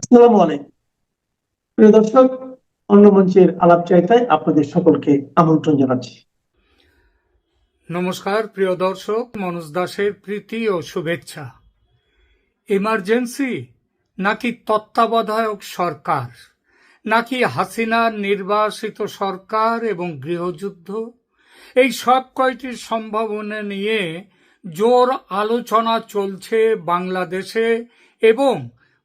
আসসালামু আলাইকুম। প্রিয় দর্শক, অন্য মঞ্চের আলাপ চাইতায় আপনাদের সকলকে আমন্ত্রণ জানাচ্ছি। নমস্কার, প্রিয় দর্শক, মনোজ দাসের প্রীতি ও শুভেচ্ছা। ইমার্জেন্সি নাকি তত্ত্বাবধায়ক সরকার? নাকি হাসিনার নির্বাসিত সরকার এবং গৃহযুদ্ধ? এই সব কয়টির সম্ভাবনা নিয়ে জোর আলোচনা চলছে বাংলাদেশে এবং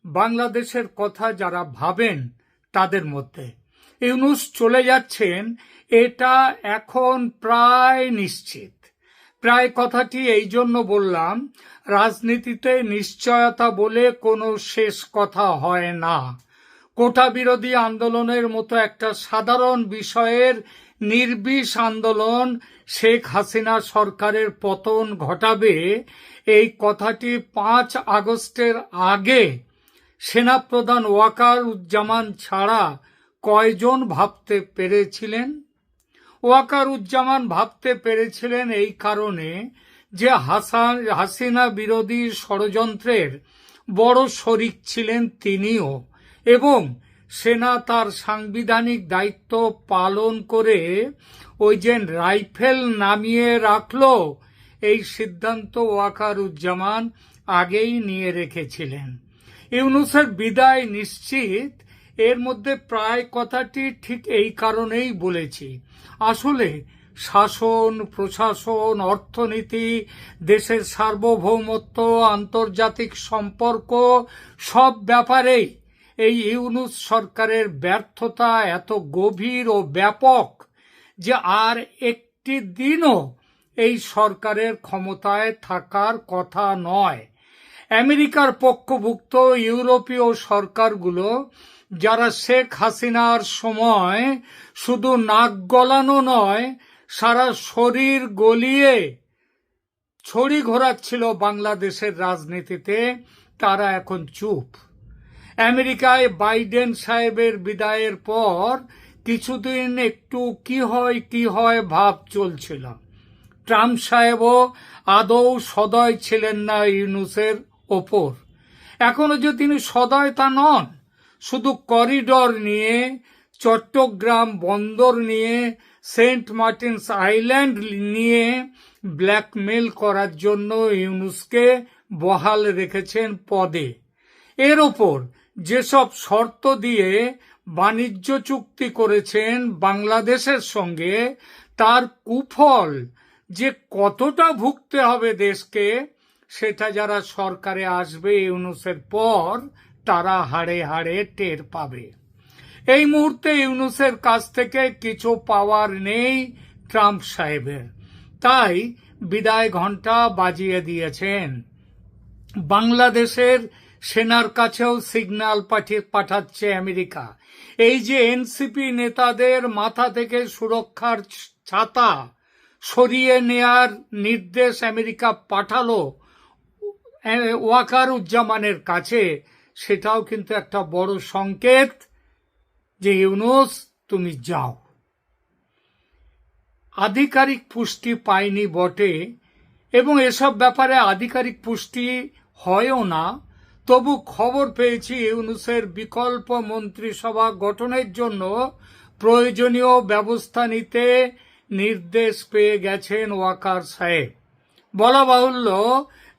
বাংলাদেশের কথা যারা ভাবেন তাদের মধ্যে। ইউনুস চলে যাচ্ছেন, এটা এখন প্রায় নিশ্চিত। প্রায় কথাটি এই জন্য বললাম, রাজনীতিতে নিশ্চয়তা বলে কোনো শেষ কথা হয় না। কোটা বিরোধী আন্দোলনের মতো একটা সাধারণ বিষয়ের নির্বিষ আন্দোলন শেখ হাসিনা সরকারের পতন ঘটাবে, এই কথাটি পাঁচ আগস্টের আগে সেনাপ্রধান ওয়াকার উজ্জামান ছাড়া কয়জন ভাবতে পেরেছিলেন? ওয়াকার উজ্জামান ভাবতে পেরেছিলেন এই কারণে যে হাসান, হাসিনা বিরোধী ষড়যন্ত্রের বড় শরিক ছিলেন তিনিও এবং সেনা তার সাংবিধানিক দায়িত্ব পালন করে ওই যে রাইফেল নামিয়ে রাখল, এই সিদ্ধান্ত ওয়াকার উজ্জামান আগেই নিয়ে রেখেছিলেন। ইউনুসের বিদায় নিশ্চিত। এর মধ্যে প্রায় কথাটি ঠিক এই কারণেই বলেছি। আসলে শাসন, প্রশাসন, অর্থনীতি, দেশের সার্বভৌমত্ব, আন্তর্জাতিক সম্পর্ক, সব ব্যাপারেই এই ইউনুস সরকারের ব্যর্থতা এত গভীর ও ব্যাপক যে আর একটি দিনও এই সরকারের ক্ষমতায় থাকার কথা নয়। আমেরিকার পক্ষভুক্ত ইউরোপীয় সরকারগুলো, যারা শেখ হাসিনার সময় শুধু নাক গলানো নয়, সারা শরীর গলিয়ে ছড়ি ঘোরাচ্ছিল বাংলাদেশের রাজনীতিতে, তারা এখন চুপ। আমেরিকায় বাইডেন সাহেবের বিদায়ের পর কিছুদিন একটু কি হয় কি হয় ভাব চলছিল। ট্রাম্প সাহেবও আদৌ সদয় ছিলেন না ইউনুসের ওপর। এখনও যে তিনি সদয় তা নন, শুধু করিডর নিয়ে, চট্টগ্রাম বন্দর নিয়ে, সেন্ট মার্টিনস আইল্যান্ড নিয়ে ব্ল্যাকমেল করার জন্য ইউনুসকে বহাল রেখেছেন পদে। এর ওপর যেসব শর্ত দিয়ে বাণিজ্য চুক্তি করেছেন বাংলাদেশের সঙ্গে, তার কুফল যে কতটা ভুগতে হবে দেশকে সেটা যারা সরকারে আসবে ইউনুসের পর, তারা হাড়ে হাড়ে টের পাবে। এই মুহূর্তে ইউনুসের কাছ থেকে কিছু পাওয়ার নেই ট্রাম্প সাহেবের। তাই বিদায় ঘণ্টা বাজিয়ে দিয়েছেন। বাংলাদেশের সেনার কাছেও সিগন্যাল পাঠিয়ে পাঠাচ্ছে আমেরিকা। এই যে এনসিপি নেতাদের মাথা থেকে সুরক্ষার ছাতা সরিয়ে নেয়ার নির্দেশ আমেরিকা পাঠালো ওয়াকার উজ্জামানের কাছে সেটাও কিন্তু একটা বড় সংকেত যে, ইউনুস, তুমি যাও। আধিকারিক পুষ্টি পায়নি বটে, এবং এসব ব্যাপারে আধিকারিক পুষ্টি হয়ও না। তবু খবর পেয়েছি, ইউনুসের বিকল্প মন্ত্রিসভা গঠনের জন্য প্রয়োজনীয় ব্যবস্থা নিতে নির্দেশ পেয়ে গেছেন ওয়াকার সাহেব। বলা বাহুল্য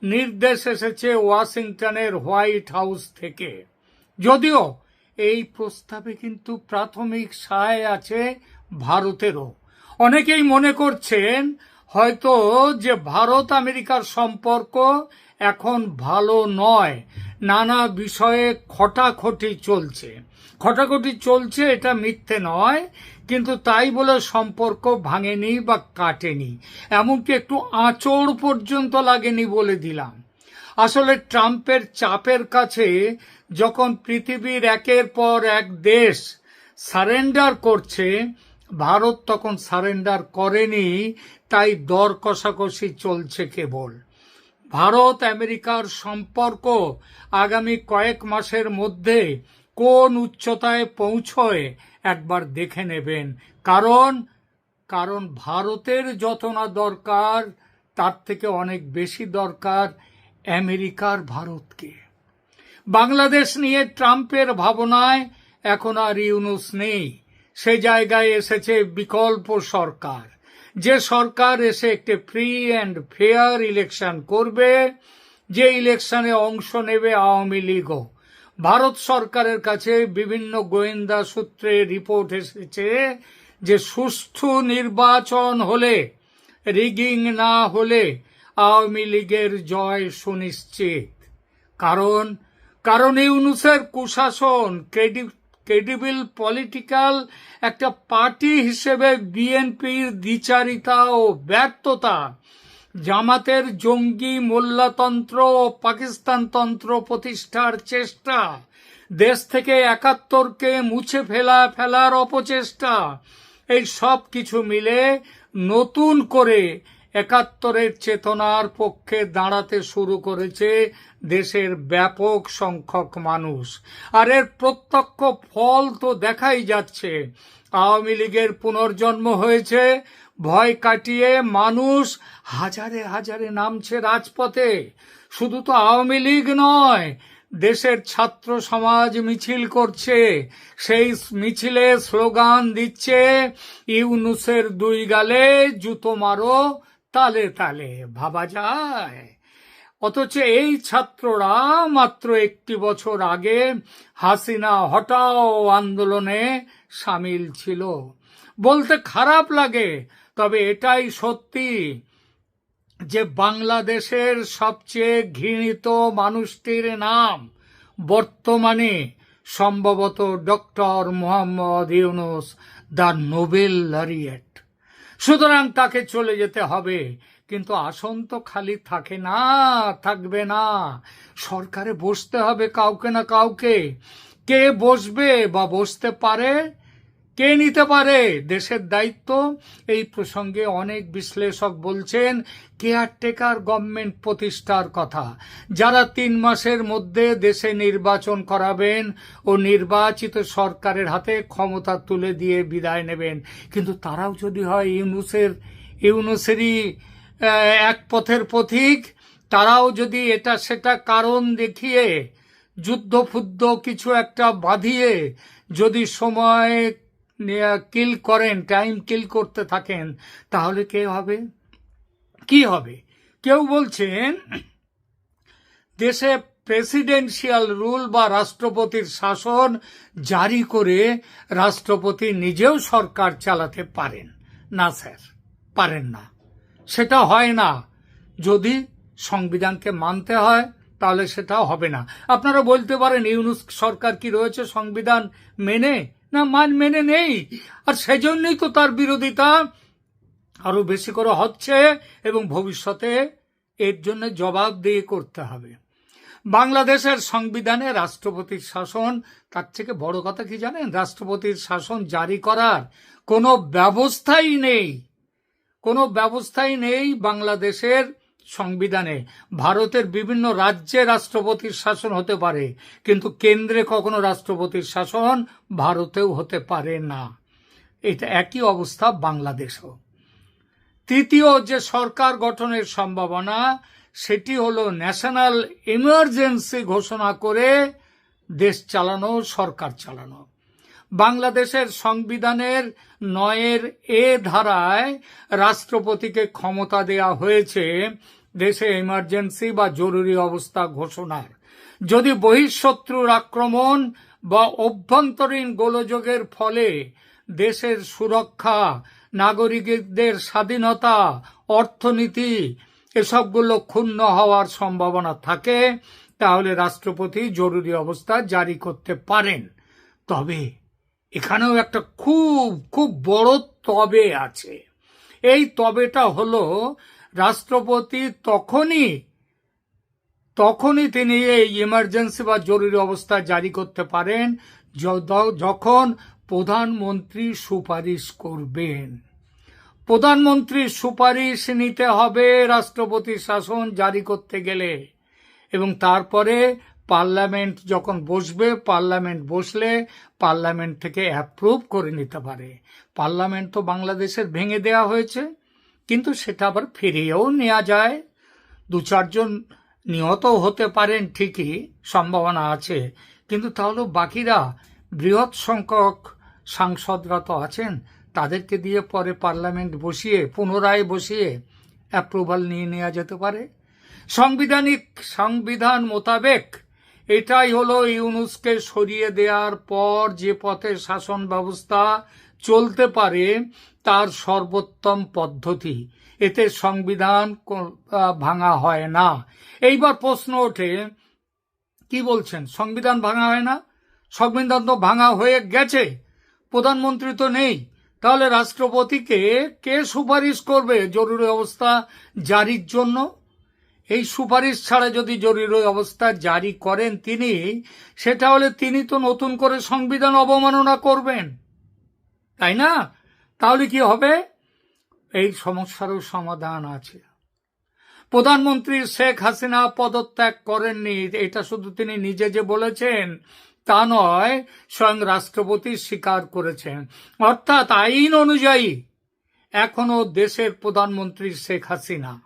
নির্দেশ এসেছে ওয়াশিংটনের হোয়াইট হাউস থেকে। যদিও এই প্রস্তাবে কিন্তু প্রাথমিক সায় আছে ভারতেরও। অনেকেই মনে করছেন হয়তো যে ভারত আমেরিকার সম্পর্ক এখন ভালো নয়, নানা বিষয়ে খটাখটি চলছে। খটাখটি চলছে, এটা মিথ্যে নয়, কিন্তু তাই বলে সম্পর্ক ভাঙেনি বা কাটেনি। এমনকি একটু আঁচড় পর্যন্ত লাগেনি বলে দিলাম। আসলে ট্রাম্পের চাপের কাছে যখন পৃথিবীর একের পর এক দেশ সারেন্ডার করছে, ভারত তখন সারেন্ডার করেনি, তাই দর কষাকষি চলছে কেবল। ভারত আমেরিকার সম্পর্ক আগামী কয়েক মাসের মধ্যে কোন উচ্চতায় পৌঁছয় একবার দেখে নেবেন। কারণ কারণ ভারতের যত না দরকার, তার থেকে অনেক বেশি দরকার আমেরিকার ভারতকে। বাংলাদেশ নিয়ে ট্রাম্পের ভাবনায় এখন আর ইউনুস নেই। সে জায়গায় এসেছে বিকল্প সরকার। যে সরকার এসে একটি ফ্রি অ্যান্ড ফেয়ার ইলেকশন করবে, যে ইলেকশনে অংশ নেবে আওয়ামী লীগও। ভারত সরকারের কাছে বিভিন্ন গোয়েন্দা সূত্রে রিপোর্ট এসেছে যে সুষ্ঠু নির্বাচন হলে, রিগিং না হলে আওয়ামী লীগের জয় সুনিশ্চিত। কারণ কারণ ইউনুসের কুশাসন ক্রেডিবল পলিটিক্যাল একটা পার্টি হিসেবে বিএনপির দ্বিচারিতা ও ব্যর্থতা জামাতের জঙ্গি মোল্লাতন্ত্র ও পাকিস্তানতন্ত্র প্রতিষ্ঠার চেষ্টা। দেশ থেকে একাত্তরকে মুছে ফেলা, ফেলার অপচেষ্টা। এই সব কিছু মিলে নতুন করে একাত্তরের চেতনার পক্ষে দাঁড়াতে শুরু করেছে দেশের ব্যাপক সংখ্যক মানুষ। আর এর প্রত্যক্ষ ফল তো দেখাই যাচ্ছে। আওয়ামী লীগের পুনর্জন্ম হয়েছে ভয় কাটিয়ে মানুষ হাজারে হাজারে নামছে রাজপথে। শুধু তো আওয়ামী লীগ নয়, দেশের ছাত্র সমাজ মিছিল করছে। সেই মিছিলে স্লোগান দিচ্ছে, ইউনুসের দুই গালে জুতো মারো, তালে তালে ভাবা যায়। অথচ এই ছাত্ররা মাত্র একটি বছর আগে হাসিনা হটাও আন্দোলনে সামিল ছিল। বলতে খারাপ লাগে তবে এটাই সত্যি যে বাংলাদেশের সবচেয়ে ঘৃণিত মানুষটির নাম বর্তমানে সম্ভবত doctor Mohammad Yunus, the Nobel laureate. সুতরাং তাকে চলে যেতে হবে, কিন্তু আসন তো খালি থাকে না, থাকবে না। সরকারে বসতে হবে কাউকে না কাউকে। কে বসবে বা বসতে পারে কে নিতে পারে? দেশের দায়িত্ব? এই প্রসঙ্গে অনেক বিশ্লেষক বলছেন, কেয়ারটেকার গভর্নমেন্ট প্রতিষ্ঠার কথা। যারা তিন মাসের মধ্যে দেশে নির্বাচন করাবেন ও নির্বাচিত সরকারের হাতে ক্ষমতা তুলে দিয়ে বিদায় নেবেন, কিন্তু তারাও যদি হয় ইউনুসের, ইউনুসেরই এক পথের পথিক, তারাও যদি এটা সেটা কারণ দেখিয়ে যুদ্ধ ফুদ্ধ কিছু একটা বাঁধিয়ে, যদি সময় কিল করেন, টাইম কিল করতে থাকেন, তাহলে কে হবে? কি হবে? কেউ বলছেন, দেশে প্রেসিডেন্সিয়াল রুল বা রাষ্ট্রপতির শাসন জারি করে রাষ্ট্রপতি নিজেও সরকার চালাতে পারেন। না, স্যার, পারেন না। সেটা হয় না। যদি সংবিধানকে মানতে হয়, তাহলে সেটা হবে না। আপনারা বলতে পারেন, ইউনুস সরকার কি রয়েছে সংবিধান মেনে? না মান মেনে নেই। আর সেজন্যই তো তার বিরোধিতা আরও বেশি করে হচ্ছে এবং ভবিষ্যতে এর জন্য জবাব দিয়ে করতে হবে। বাংলাদেশের সংবিধানে রাষ্ট্রপতির শাসন, তার থেকে বড় কথা কি জানেন? রাষ্ট্রপতির শাসন জারি করার কোনো ব্যবস্থাই নেই। কোনো ব্যবস্থাই নেই বাংলাদেশের সংবিধানে ভারতের বিভিন্ন রাজ্যে রাষ্ট্রপতির শাসন হতে পারে, কিন্তু কেন্দ্রে কখনো রাষ্ট্রপতির শাসন ভারতেও হতে পারে না। এটা একই অবস্থা বাংলাদেশও। তৃতীয় যে সরকার গঠনের সম্ভাবনা, সেটি হলো ন্যাশনাল ইমার্জেন্সি ঘোষণা করে দেশ চালানো, সরকার চালানো। বাংলাদেশের সংবিধানের নয়ের এ ধারায় রাষ্ট্রপতিকে ক্ষমতা দেয়া হয়েছে দেশে ইমার্জেন্সি বা জরুরি অবস্থা ঘোষণার। যদি বহিঃশত্রুর আক্রমণ বা অভ্যন্তরীণ গোলযোগের ফলে দেশের সুরক্ষা, নাগরিকদের স্বাধীনতা, অর্থনীতি এসবগুলো ক্ষুণ্ণ হওয়ার সম্ভাবনা থাকে, তাহলে রাষ্ট্রপতি জরুরি অবস্থা জারি করতে পারেন। তবে এখানেও একটা খুব খুব বড় তবে আছে। এই তবেটা হলো রাষ্ট্রপতি তখনই তখনই তিনি এই ইমার্জেন্সি বা জরুরি অবস্থা জারি করতে পারেন যখন প্রধানমন্ত্রী সুপারিশ করবেন। প্রধানমন্ত্রীর সুপারিশ নিতে হবে রাষ্ট্রপতি শাসন জারি করতে গেলে। এবং তারপরে পার্লামেন্ট যখন বসবে, পার্লামেন্ট বসলে পার্লামেন্ট থেকে অ্যাপ্রুভ করে নিতে পারে। পার্লামেন্ট তো বাংলাদেশের ভেঙে দেওয়া হয়েছে। কিন্তু সেটা আবার ফিরিয়েও নেওয়া যায়। দু চারজন নিহত হতে পারেন, ঠিকই, সম্ভাবনা আছে। কিন্তু তাহলে বাকিরা বৃহৎ সংখ্যক সাংসদরা তো আছেন, তাদেরকে দিয়ে পরে পার্লামেন্ট বসিয়ে, পুনরায় বসিয়ে অ্যাপ্রুভাল নিয়ে নেওয়া যেতে পারে। সাংবিধানিক সংবিধান মোতাবেক এটাই হলো ইউনুসকে সরিয়ে দেওয়ার পর যে পথে শাসন ব্যবস্থা চলতে পারে তার সর্বোত্তম পদ্ধতি। এতে সংবিধান ভাঙা হয় না। এইবার প্রশ্ন ওঠে, কি বলছেন? সংবিধান ভাঙা হয় না? সংবিধান তো ভাঙা হয়ে গেছে। প্রধানমন্ত্রী তো নেই। তাহলে রাষ্ট্রপতিকে কে সুপারিশ করবে জরুরি অবস্থা জারির জন্য? এই সুপারিশ ছাড়া যদি জরুরি অবস্থা জারি করেন তিনি সেটা হলে তিনি তো নতুন করে সংবিধান অবমাননা করবেন। তাই না? তাহলে কি হবে? এই সমস্যারও সমাধান আছে। প্রধানমন্ত্রী শেখ হাসিনা পদত্যাগ করেননি, এটা শুধু তিনি নিজে যে বলেছেন, তা নয়, স্বয়ং রাষ্ট্রপতি স্বীকার করেছেন। অর্থাৎ আইন অনুযায়ী এখনও দেশের প্রধানমন্ত্রী শেখ হাসিনা।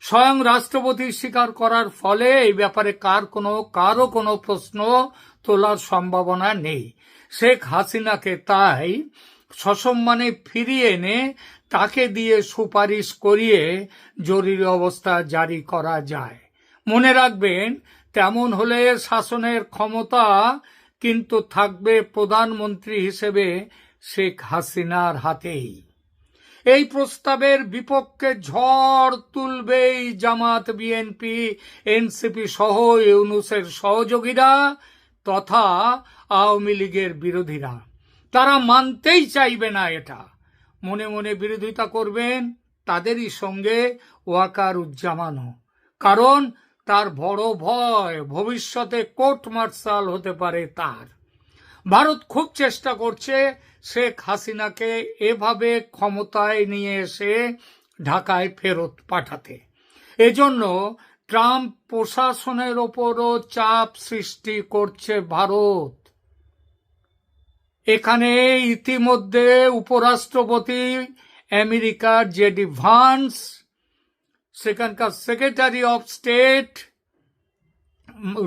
স্বয়ং রাষ্ট্রপতি স্বীকার করার ফলে এই ব্যাপারে কার কোনো, কারও কোনো প্রশ্ন তোলার সম্ভাবনা নেই। শেখ হাসিনাকে তাই সসম্মানে ফিরিয়ে এনে তাকে দিয়ে সুপারিশ করিয়ে জরুরি অবস্থা জারি করা যায়। মনে রাখবেন, তেমন হলে শাসনের ক্ষমতা কিন্তু থাকবে প্রধানমন্ত্রী হিসেবে শেখ হাসিনার হাতেই। এই প্রস্তাবের বিপক্ষে ঝড় তুলবেই জামাত, বিএনপি, এনসিপি সহ ইউনুসের সহযোগীরা তথা আওয়ামী লীগের বিরোধীরা। তারা মানতেই চাইবে না এটা। মনে মনে বিরোধিতা করবেন তাদেরই সঙ্গে ওয়াকার উজ্জামানও কারণ তার বড় ভয় ভবিষ্যতে কোর্ট মার্শাল হতে পারে তার। ভারত খুব চেষ্টা করছে শেখ হাসিনাকে এভাবে ক্ষমতায় নিয়ে এসে ঢাকায় ফেরত পাঠাতে। এজন্য ট্রাম্প প্রশাসনের ওপরও চাপ সৃষ্টি করছে ভারত। এখানে ইতিমধ্যে উপরাষ্ট্রপতি আমেরিকার জেডি ভান্স সেখানকার secretary of state,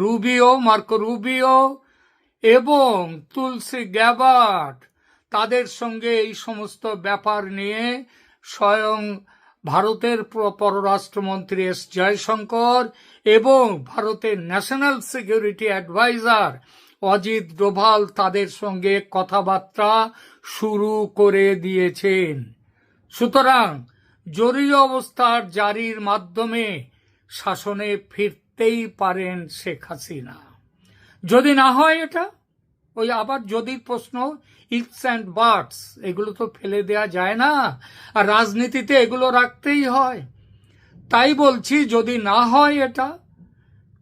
Rubio, Marco Rubio এবং তুলসী গ্যাবার্ট, তাদের সঙ্গে এই সমস্ত ব্যাপার নিয়ে স্বয়ং ভারতের পররাষ্ট্রমন্ত্রী এস জয়শঙ্কর এবং ভারতের national security adviser Ajit Doval তাদের সঙ্গে কথাবার্তা শুরু করে দিয়েছেন। সুতরাং জরুরি অবস্থার জারির মাধ্যমে শাসনে ফিরতেই পারেন শেখ হাসিনা। যদি না হয় এটা, ওই আবার যদি প্রশ্ন, ইটস অ্যান্ড বার্ডস এগুলো তো ফেলে দেয়া যায় না, আর রাজনীতিতে এগুলো রাখতেই হয়। তাই বলছি, যদি না হয় এটা,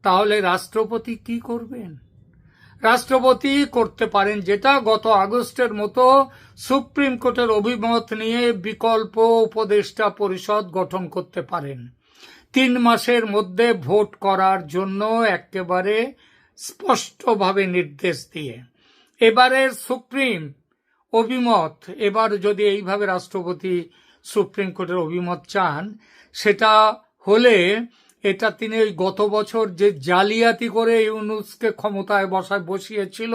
তাহলে রাষ্ট্রপতি কি করবেন? রাষ্ট্রপতি করতে পারেন যেটা গত আগস্টের মতো সুপ্রিম কোর্টের অভিমত নিয়ে বিকল্প উপদেষ্টা পরিষদ গঠন করতে পারেন। তিন মাসের মধ্যে ভোট করার জন্য একেবারে স্পষ্টভাবে নির্দেশ দিয়ে। এবারের সুপ্রিম অভিমত, এবার যদি এইভাবে রাষ্ট্রপতি সুপ্রিম কোর্টের অভিমত চান, সেটা হলে এটা তিনি ওই গত বছর যে জালিয়াতি করে ইউনুসকে ক্ষমতায় বসায় বসিয়েছিল,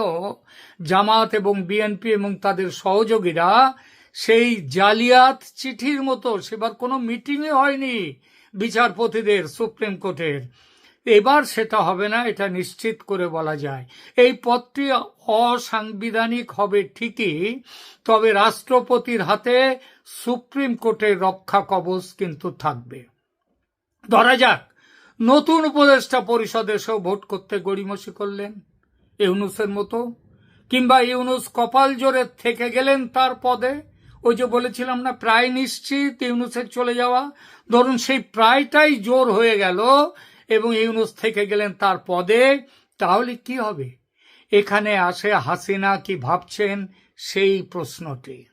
জামাত এবং বিএনপি এবং তাদের সহযোগীরা, সেই জালিয়াত চিঠির মতো, সেবার কোনো মিটিংই হয়নি বিচারপতিদের, সুপ্রিম কোর্টের। এবার সেটা হবে না, এটা নিশ্চিত করে বলা যায়। এই পদটি অসাংবিধানিক হবে ঠিকই, তবে রাষ্ট্রপতির হাতে সুপ্রিম কোর্টের রক্ষা কবচ কিন্তু থাকবে। ধরা যাক নতুন উপদেষ্টা পরিষদ এসেও ভোট করতে গড়িমসি করলেন। ইউনুসের মতো। কিংবা ইউনুস কপাল জোরে থেকে গেলেন তার পদে। ওই যে বলেছিলাম না, প্রায় নিশ্চিত ইউনুসের চলে যাওয়া। ধরুন সেই প্রায়টাই জোর হয়ে গেল এবং ইউনুস থেকে গেলেন তার পদে। তাহলে কি হবে? এখানে আসে হাসিনা কি ভাবছেন? সেই প্রশ্নটি।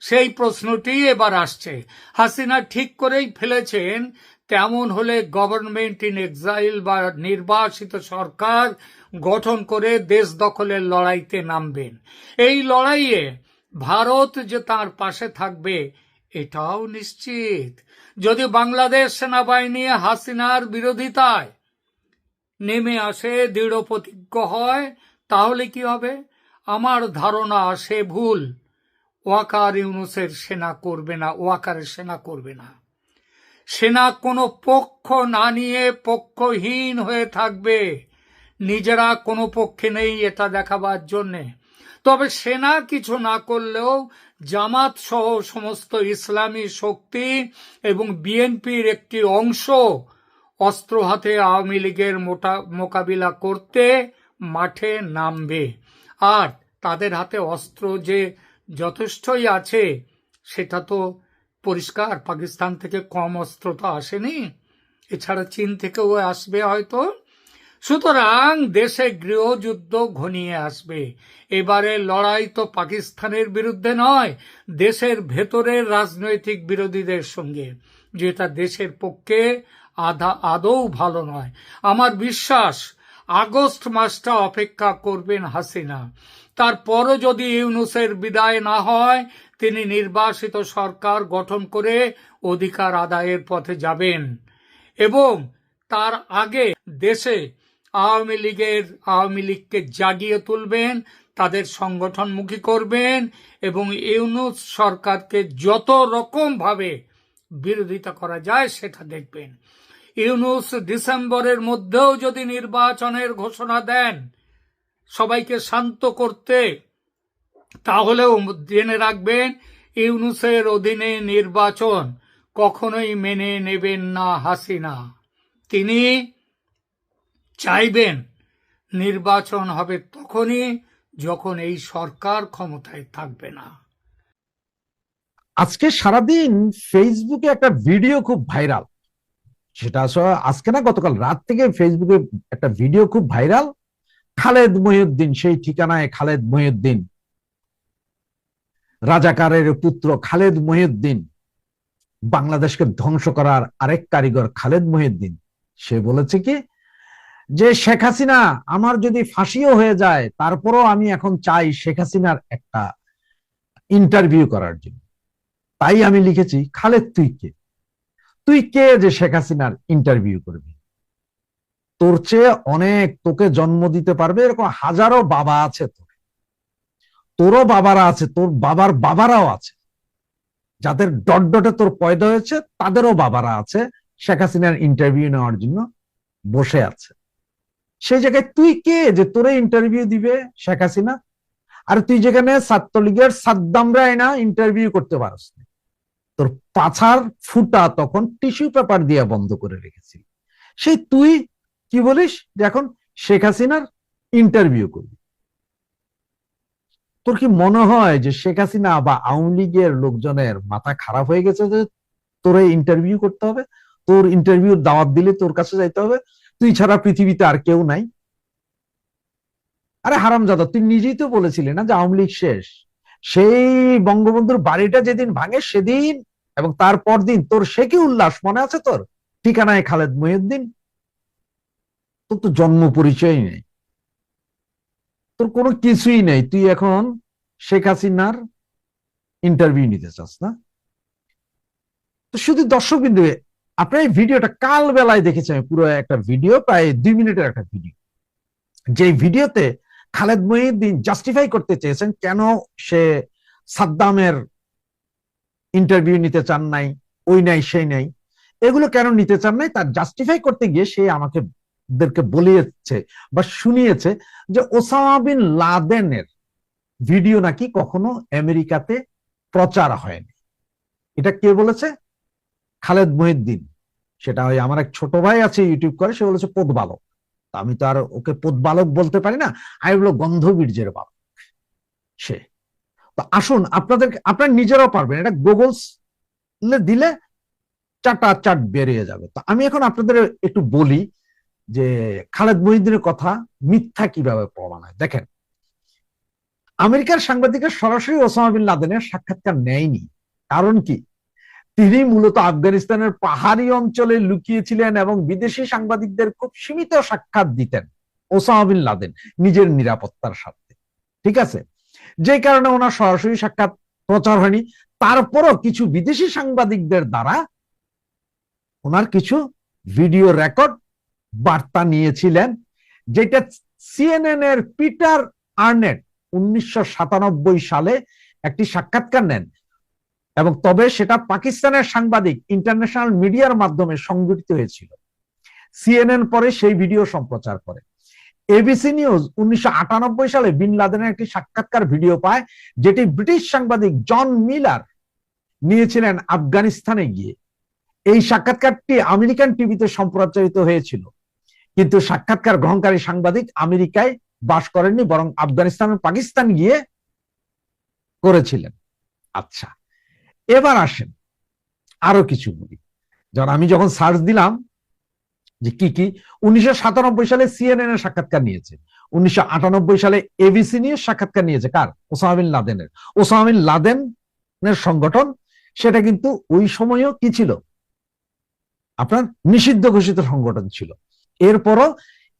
সেই প্রশ্নটি এবার আসছে। হাসিনা ঠিক করেই ফেলেছেন তেমন হলে গভর্নমেন্ট ইন এক্সাইল বা নির্বাসিত সরকার গঠন করে দেশ দখলের লড়াইতে নামবেন। এই লড়াইয়ে ভারত যে তার পাশে থাকবে, এটাও নিশ্চিত। যদি বাংলাদেশ সেনাবাহিনী হাসিনার বিরোধিতায় নেমে আসে, দৃঢ় প্রতিজ্ঞ হয়, তাহলে কি হবে? আমার ধারণা সে ভুল। ওয়াকার ইউনুসের সেনা করবে না, ওয়াকারের সেনা করবে না। সেনা কোনো পক্ষ না নিয়ে পক্ষহীন হয়ে থাকবে। নিজেরা কোনো পক্ষে নেই এটা দেখাবার জন্যে। তবে সেনা কিছু না করলেও জামাত সহ সমস্ত ইসলামী শক্তি এবং বিএনপির একটি অংশ অস্ত্র হাতে আওয়ামী লীগের মোটা, মোকাবিলা করতে মাঠে নামবে। আর তাদের হাতে অস্ত্র যে যথেষ্টই আছে, সেটা তো পরিষ্কার, পাকিস্তান থেকে কম অস্ত্র তো আসেনি। এছাড়া চীন থেকেও আসবে হয়তো। সুতরাং দেশে গৃহযুদ্ধ ঘনিয়ে আসবে। এবারে লড়াই তো পাকিস্তানের বিরুদ্ধে নয়, দেশের ভেতরের রাজনৈতিক বিরোধীদের সঙ্গে। যেটা দেশের পক্ষে আধা আদৌ ভালো নয়। আমার বিশ্বাস, আগস্ট মাসটা অপেক্ষা করবেন হাসিনা। তারপরও যদি ইউনুসের বিদায় না হয়, তিনি নির্বাসিত সরকার গঠন করে অধিকার আদায়ের পথে যাবেন। এবং তার আগে দেশে আওয়ামী লীগের, আওয়ামী লীগকে জাগিয়ে তুলবেন, তাদের সংগঠনমুখী করবেন এবং ইউনুস সরকারকে যত রকম ভাবে বিরোধিতা করা যায় সেটা দেখবেন। ইউনুস ডিসেম্বরের মধ্যেও যদি নির্বাচনের ঘোষণা দেন সবাইকে শান্ত করতে। তাহলেও জেনে রাখবেন, ইউনুসের অধীনে নির্বাচন কখনোই মেনে নেবেন না হাসিনা। তিনি চাইবেন নির্বাচন হবে তখনই যখন এই সরকার ক্ষমতায় থাকবে না। আজকে সারাদিন ফেসবুকে একটা ভিডিও খুব ভাইরাল। সেটা আজকে না, গতকাল রাত থেকে ফেসবুকে একটা ভিডিও খুব ভাইরাল। খালেদ মহিউদ্দিন, সেই ঠিকানায় খালেদ মহিউদ্দিন। রাজাকারের পুত্র খালেদ মহিউদ্দিন বাংলাদেশকে ধ্বংস করার আরেক কারিগর খালেদ মহিউদ্দিন। সে বলেছে কি? যে শেখ হাসিনা আমার যদি ফাঁসিও হয়ে যায়, তারপরও আমি এখন চাই শেখ হাসিনার একটা ইন্টারভিউ করার জন্য। তাই আমি লিখেছি, খালেদ তুই কে? তুই কে যে শেখ হাসিনার ইন্টারভিউ করবি? তোর চেয়ে অনেক তোকে জন্ম দিতে পারবে, এরকম হাজারো বাবা আছে তোর। তোরও বাবারা আছে, তোর বাবার বাবারাও আছে। যাদের ডট ডটে তোর পয়দা হয়েছে, তাদেরও বাবারা আছে। শেখ হাসিনার ইন্টারভিউ নেওয়ার জন্য বসে আছে। সেই জায়গায় তুই কে যে তোরে ইন্টারভিউ দিবে শেখ হাসিনা? আর তুই যেখানে ছাত্রলীগের সাদ্দামরা না ইন্টারভিউ করতে পারস তোর পাছার ফুটা তখন টিস্যু পেপার দিয়ে বন্ধ করে রেখেছিল। সেই তুই কি বলিস? যে এখন শেখ হাসিনার ইন্টারভিউ করবি। তোর কি মনে হয় যে শেখ হাসিনা বা আওয়ামী লীগের লোকজনের মাথা খারাপ হয়ে গেছে যে তোরে ইন্টারভিউ করতে হবে? তোর ইন্টারভিউ দাওয়াত দিলে তোর কাছে যাইতে হবে? তুই ছাড়া পৃথিবীতে আর কেউ নাই? আরে হারামজাদা, তুই নিজেই তো বলেছিলি না যে আওয়ামী লীগ শেষ? সেই বঙ্গবন্ধুর বাড়িটা যেদিন ভাঙে সেদিন এবং তারপর দিন তোর সে কি উল্লাস মনে আছে তোর? ঠিকানায় খালেদ মহিউদ্দিন। তোর তো জন্ম পরিচয় নেই। তোর কোনো কিছুই নেই। তুই এখন শেখ হাসিনার ইন্টারভিউ নিতে চাস, না? তো শুধু দর্শক বিন্দু আপনার এই ভিডিওটা কাল বেলায় দেখেছি আমি, পুরো একটা ভিডিও, প্রায় দুই মিনিটের একটা ভিডিও। যে ভিডিওতে খালেদ মহিউদ্দিন জাস্টিফাই করতে চেয়েছেন, কেন সে সাদ্দামের ইন্টারভিউ নিতে চান নাই, ওই নাই, সেই নাই, এগুলো কেন নিতে চান নাই, তার জাস্টিফাই করতে গিয়ে সে আমাকে দেরকে বলিয়েছে বা শুনিয়েছে যে ওসামা বিন লাদেনের ভিডিও নাকি কখনো আমেরিকাতে প্রচার হয়নি। এটা কে বলেছে? খালেদ মহিউদ্দিন। সেটা ওই আমার এক ছোট ভাই আছে, ইউটিউব করে, সে বলেছে পোদ বালক তা আমি তো আর ওকে পোদ বালক বলতে পারি না, আমি বলো গন্ধবীর্যের বালক, সে। তো আসুন আপনাদের আপনার নিজেরাও পারবেন, এটা গুগলস দিলে চারটা চাট বেরিয়ে যাবে। তো আমি এখন আপনাদের একটু বলি যে খালেদ মহিউদ্দিনের কথা মিথ্যা কীভাবে প্রমাণ হয়? দেখেন, আমেরিকার সাংবাদিকের সরাসরি ওসামা বিন লাদেনের সাক্ষাৎকার নেয়নি। কারণ কি? তিনি মূলত আফগানিস্তানের পাহাড়ি অঞ্চলে লুকিয়েছিলেন এবং বিদেশি সাংবাদিকদের খুব সীমিত সাক্ষাৎ দিতেন ওসামা বিন লাদেন নিজের নিরাপত্তার স্বার্থে। ঠিক আছে? যে কারণে ওনার সরাসরি সাক্ষাৎ প্রচার হয়নি। তারপরও কিছু বিদেশি সাংবাদিকদের দ্বারা ওনার কিছু ভিডিও রেকর্ড বার্তা নিয়েছিলেন, যেটা সিএনএন এর পিটার আর্নেট উনিশশো সালে একটি সাক্ষাৎকার নেন। এবং তবে সেটা পাকিস্তানের সাংবাদিক ইন্টারন্যাশনাল মিডিয়ার মাধ্যমে সংগঠিত হয়েছিল। সিএনএন পরে সেই ভিডিও সম্প্রচার করে। এবিসি নিউজ উনিশশো আটানব্বই সালে বিন লাদেনের একটি সাক্ষাৎকার ভিডিও পায়, যেটি ব্রিটিশ সাংবাদিক জন মিলার নিয়েছিলেন আফগানিস্তানে গিয়ে। এই সাক্ষাৎকারটি আমেরিকান টিভিতে সম্প্রচারিত হয়েছিল। কিন্তু সাক্ষাৎকার গ্রহণকারী সাংবাদিক আমেরিকায় বাস করেননি, বরং আফগানিস্তান পাকিস্তান গিয়ে করেছিলেন। আচ্ছা এবার আসেন আরও কিছু বলি। যখন আমি যখন সার্চ দিলাম যে কি কি, উনিশশো সাতানব্বই সালে সিএনএন এর সাক্ষাৎকার নিয়েছে, উনিশশো আটানব্বই সালে এবিসি নিয়ে সাক্ষাৎকার নিয়েছে কার? Osama bin লাদেনের। ওসামা বিন লাদেনের সংগঠন, সেটা কিন্তু ওই সময়ও কি ছিল? আপনার নিষিদ্ধ ঘোষিত সংগঠন ছিল। এরপরও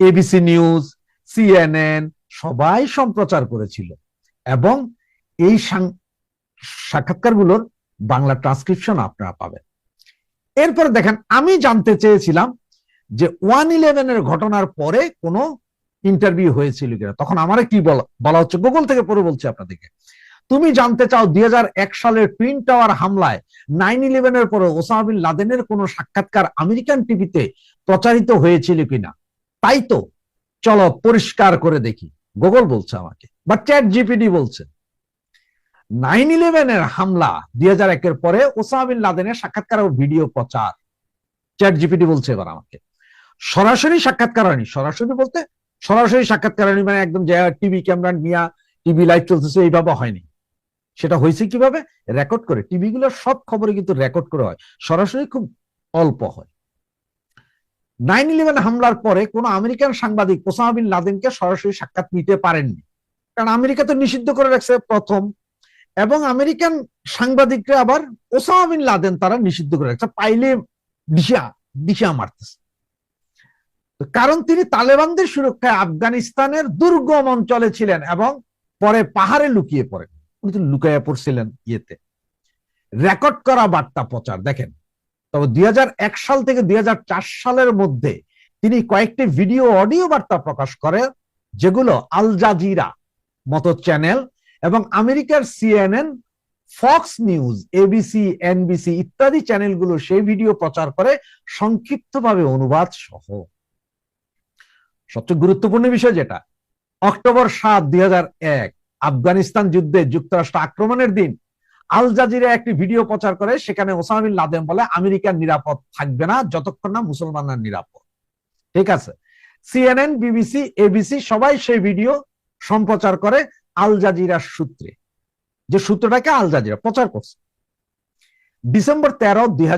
এবিসি নিউজ সিএনএন সবাই সম্প্রচার করেছিল এবং এই সাক্ষাৎকারগুলোর বাংলা ট্রান্সক্রিপশন আপনারা পাবেন। এরপর দেখেন, আমি জানতে চেয়েছিলাম যে ওয়ান ইলেভেনের ঘটনার পরে কোনো ইন্টারভিউ হয়েছিল কিনা। তখন আমারে কি বলা বলা হচ্ছে? গুগল থেকে পরে বলছি আপনাদেরকে। তুমি জানতে চাও দুই হাজার এক সালের টুইন টাওয়ার হামলায় নাইন ইলেভেনের পরে ওসামা বিন লাদেনের কোনো সাক্ষাৎকার আমেরিকান টিভিতে প্রচারিত হয়েছিল কিনা? তাই তো, চলো পরিষ্কার করে দেখি। গুগল বলছে আমাকে, বা চ্যাট জিপিডি বলছে। নাইন ইলেভেনের হামলা দুই হাজার একের পরে ওসামা বিন লাদেনের সাক্ষাৎকার ও ভিডিও প্রচার। চ্যাট জিপিডি বলছে এবার আমাকে। সরাসরি সাক্ষাৎকার হয়নি সরাসরি বলতে সরাসরি সাক্ষাৎকার হয়নি মানে একদম যে টিভি ক্যামেরা নিয়ে টিভি লাইভ চলতেছে, এইভাবে হয়নি। সেটা হয়েছে কীভাবে? রেকর্ড করে টিভি গুলোর সব খবরে কিন্তু রেকর্ড করে হয়। সরাসরি খুব অল্প হয়। নাইন ইলেভেন হামলার পরে কোন আমেরিকান সাংবাদিক ওসামা বিন লাদেনকে সরাসরি সাক্ষাৎ নিতে পারেননি। কারণ আমেরিকা তো নিষিদ্ধ করে রাখছে প্রথম। এবং আমেরিকান সাংবাদিকরা আবার ওসামা বিন লাদেন তারা নিষিদ্ধ করে রাখছে। পাইলে দিশা দিশা মারতেছে। কারণ তিনি তালেবানদের সুরক্ষায় আফগানিস্তানের দুর্গম অঞ্চলে ছিলেন এবং পরে পাহাড়ে লুকিয়ে পড়েন। উনি তো লুকাইয়া পড়ছিলেন ইয়েতে। রেকর্ড করা বার্তা প্রচার। দেখেন তবে দুই হাজার এক সাল থেকে দুই হাজার চার সালের মধ্যে তিনি কয়েকটি ভিডিও, অডিও বার্তা প্রকাশ করে যেগুলো আল জাজিরা মতো চ্যানেল এবং আমেরিকার CNN, Fox News ABC NBC ইত্যাদি চ্যানেলগুলো সেই ভিডিও প্রচার করে সংক্ষিপ্তভাবে অনুবাদ সহ। সবচেয়ে গুরুত্বপূর্ণ বিষয় যেটা, অক্টোবর সাত, দুই আফগানিস্তান যুদ্ধে যুক্তরাষ্ট্র আক্রমণের দিন আল জাজিরা একটি ভিডিও প্রচার করে, সেখানে ওসামা বিন লাদেন বলে, আমেরিকার নিরাপদ থাকবে না, যতক্ষণ না মুসলমানরা নিরাপদ। ঠিক আছে? সিএনএন বিবিসি এবিসি সবাই সেই ভিডিও সম্প্রচার করে আল জাজিরার সূত্রে। যে সূত্রটাকে আল জাজিরা প্রচার করছে। ডিসেম্বর তেরো, দুই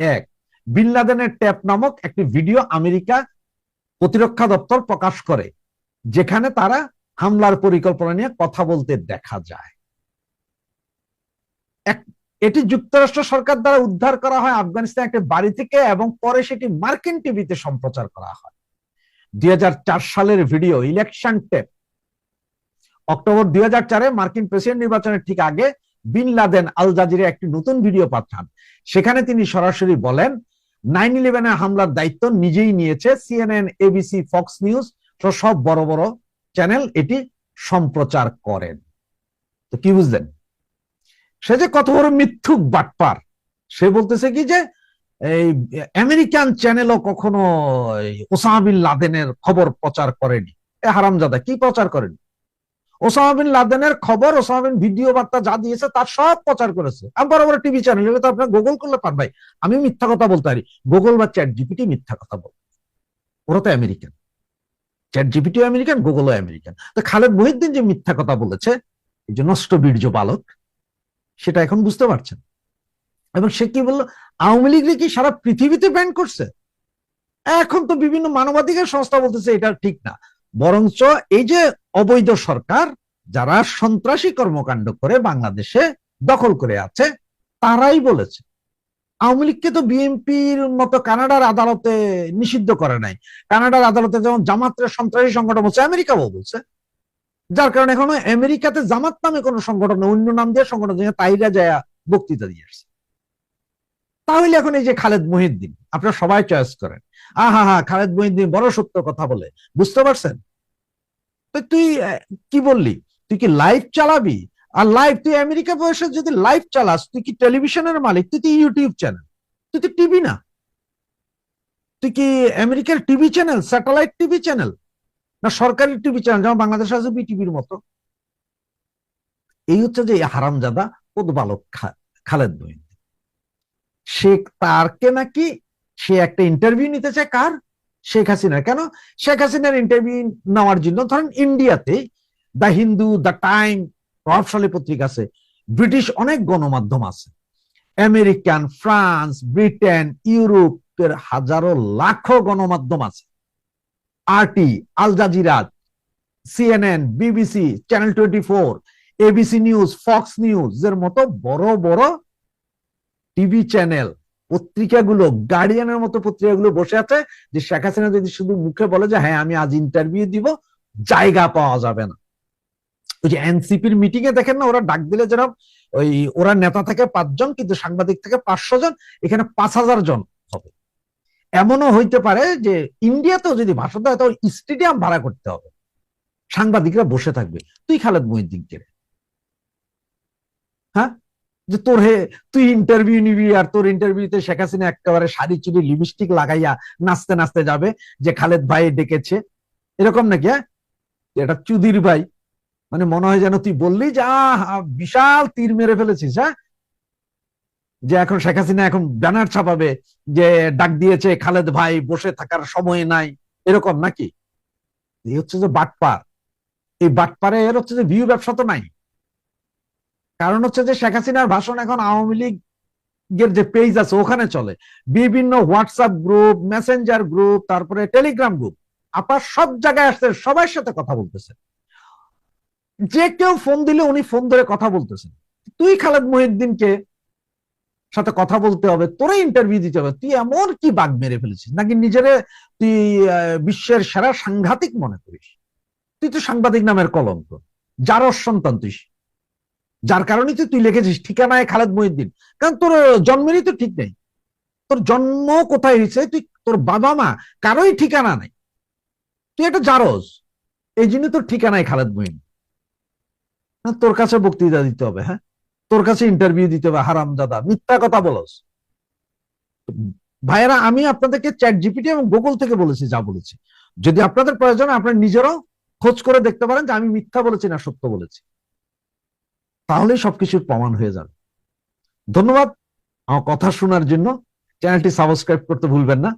এক, বিন লাদেনের ট্যাপ নামক একটি ভিডিও আমেরিকা প্রতিরক্ষা দপ্তর প্রকাশ করে, যেখানে তারা হামলার পরিকল্পনা নিয়ে কথা বলতে দেখা যায়। এটি যুক্তরাষ্ট্র সরকার দ্বারা উদ্ধার করা হয় আফগানিস্তান একটি বাড়ি থেকে এবং পরে সেটি মার্কিন টিভিতে সম্প্রচার করা হয়। দুই হাজার চার সালের ভিডিও, ইলেকশন টেপ। অক্টোবর দুই চারে মার্কিন প্রেসিডেন্ট নির্বাচনের ঠিক আগে বিন লাদেন আল জাজিরে একটি নতুন ভিডিও পাঠান। সেখানে তিনি সরাসরি বলেন, নাইন ইলেভেনের হামলার দায়িত্ব নিজেই নিয়েছে সিএনএন, এবিসি, ফক্স নিউজ সব বড় বড় চ্যানেল এটি সম্প্রচার করেন। তো কি বুঝলেন? সে যে কত বড় মিথ্যুক বাটপার। সে বলতেছে কি যে, এই আমেরিকান চ্যানেলও কখনো এই ওসামা বিন লাদেনের খবর প্রচার করেনি। এ হারামজাদা, কি প্রচার করেনি? ওসামা বিন লাদেনের খবর, ওসামা বিন ভিডিও বার্তা যা দিয়েছে তার সব প্রচার করেছে। আমি বড় বড় টিভি চ্যানেল এগুলো তো আপনার গুগল করলে পান ভাই। আমি মিথ্যা কথা বলতে পারি। গুগল বা চ্যাট জিপিটি মিথ্যা কথা বল। ওরা তো আমেরিকান। চ্যাট জিপিটিও আমেরিকান গুগলও আমেরিকান। তো খালেদ মহিউদ্দিন যে মিথ্যা কথা বলেছে, এই যে নষ্ট বীর্য বালক সেটা এখন বুঝতে পারছেন। এবং সে কি বলল, আওয়ামী লীগ কি সারা পৃথিবীতে ব্যান করছে? এখন তো বিভিন্ন মানবাধিকার সংস্থা বলতেছে এটা ঠিক না। বরঞ্চ এই যে অবৈধ সরকার, যারা সন্ত্রাসী কর্মকাণ্ড করে বাংলাদেশে দখল করে আছে, তারাই বলেছে। আওয়ামী লীগকে তো বিএনপির মতো কানাডার আদালতে নিষিদ্ধ করে নাই। কানাডার আদালতে যেমন জামাতের সন্ত্রাসী সংগঠন বলছে, আমেরিকাও বলছে। যার কারণে এখনও আমেরিকাতে জামাত নামে কোনো সংগঠন অন্য নাম দিয়ে সংগঠন তাইরা যায় বক্তৃতা দিয়ে আসছে তাহলে এখন এই যে খালেদ মহিউদ্দিন, আপনারা সবাই চয়েস করেন। আহা, হা খালেদ মহিউদ্দিন বড় সত্য কথা বলে, বুঝতে পারছেন? তো তুই কি বললি? তুই কি লাইভ চালাবি? আর লাইভ তুই আমেরিকা বয়সে যদি লাইভ চালাস, তুই কি টেলিভিশনের মালিক? তুই তুই ইউটিউব চ্যানেল তুই তো টিভি না। তুই কি আমেরিকার TV channel satellite TV channel না, সরকারি টিভি চ্যানেল যেমন বাংলাদেশ আছে বিটিভির মতো। এই হচ্ছে যে হারামজাদা প্রতিপালক খা- খালেদ মহিউদ্দিন সে তারকে নাকি? সে একটা ইন্টারভিউ নিতে চায় কার? শেখ হাসিনা কেন? শেখ হাসিনার ইন্টারভিউ নেওয়ার জন্য ধরেন ইন্ডিয়াতে দ্য হিন্দু দ্য টাইম প্রভাবশালী পত্রিকা আছে। ব্রিটিশ অনেক গণমাধ্যম আছে। আমেরিকান ফ্রান্স ব্রিটেন ইউরোপের হাজারো লাখো গণমাধ্যম আছে। RT Al Jazeera CNN BBC channel twenty four ABC news Fox news এর মতো বড় বড় টিভি চ্যানেল পত্রিকাগুলো গার্ডিয়ানের মতো পত্রিকাগুলো বসে আছে যে শেখ হাসিনা যদি শুধু মুখে বলে যে হ্যাঁ আমি আজ ইন্টারভিউ দিব, জায়গা পাওয়া যাবে না। ওই যে এনসিপির মিটিং এ দেখেন না, ওরা ডাক দিলে যেরকম, ওই ওরা নেতা থেকে পাঁচজন, কিন্তু সাংবাদিক থেকে পাঁচশো জন, এখানে পাঁচ হাজার জন হবে। এমনও হইতে পারে যে ইন্ডিয়াতেও যদি ভাষণ দেয় তখন স্টেডিয়াম ভাড়া করতে হবে। সাংবাদিকরা বসে থাকবে। তুই খালেদ মহিদ্দিন কে হ্যাঁ? যে তোর হে, তুই ইন্টারভিউ নিবি আর তোর ইন্টারভিউতে শেখ হাসিনা একেবারে শাড়ি চুড়ি লিপস্টিক লাগাইয়া নাচতে নাচতে যাবে, যে খালেদ ভাই ডেকেছে। এরকম নাকি হ্যাঁ? এটা চুদির ভাই। মানে মনে হয় যেন তুই বললি যে বিশাল তীর মেরে ফেলেছিস হ্যাঁ? যে এখন শেখ হাসিনা এখন ব্যানার ছাপাবে যে ডাক দিয়েছে, খালেদ ভাই বসে থাকার সময় নাই, এরকম নাকি? এই হচ্ছে যে বাটপার। এই বাটপারে, এর হচ্ছে যে ভিউ ব্যবসা তো নাই। কারণ হচ্ছে যে শেখ হাসিনার ভাষণ এখন আওয়ামী লীগের যে পেজ আছে, ওখানে চলে। বিভিন্ন হোয়াটসঅ্যাপ গ্রুপ মেসেঞ্জার গ্রুপ তারপরে টেলিগ্রাম গ্রুপ আপনার সব জায়গায় আসছে সবার সাথে কথা বলতেছে। যে কেউ ফোন দিলে উনি ফোন ধরে কথা বলতেছেন। তুই খালেদ মহিউদ্দিনকে সাথে কথা বলতে হবে তোরে ইন্টারভিউ দিতে হবে। তুই এমন কি বাঘ মেরে ফেলেছিস? নাকি নিজেরে তুই বিশ্বের সেরা সাংঘাতিক মনে করিস? তুই তো সাংবাদিক নামের কলঙ্ক। যার সন্তান তুই। যার কারণে তো তুই লিখেছিস ঠিকানায় খালেদ মহিউদ্দিন। কারণ তোর জন্মেরই তো ঠিক নেই। তোর জন্ম কোথায় হয়েছে? তুই তোর বাবা মা কারোই ঠিকানা নেই। তুই একটা জারজ। এই জন্য তোর ঠিকানায় খালেদ মহিউদ্দিন। না, তোর কাছে বক্তৃতা দিতে হবে হ্যাঁ? তোর কাছে ইন্টারভিউ দিতে হবে হারামজাদা মিথ্যা কথা বলস। ভাইয়েরা, আমি আপনাদেরকে চ্যাট জিপিটি এবং গুগল থেকে বলেছি, যা বলেছি। যদি আপনাদের প্রয়োজন আপনারা নিজেরাও খোঁজ করে দেখতে পারেন যে আমি মিথ্যা বলেছি না সত্য বলেছি। তাহলে সবকিছুর প্রমাণ হয়ে যাবে। ধন্যবাদ। আমার কথা শোনার জন্য চ্যানেলটি সাবস্ক্রাইব করতে ভুলবেন না।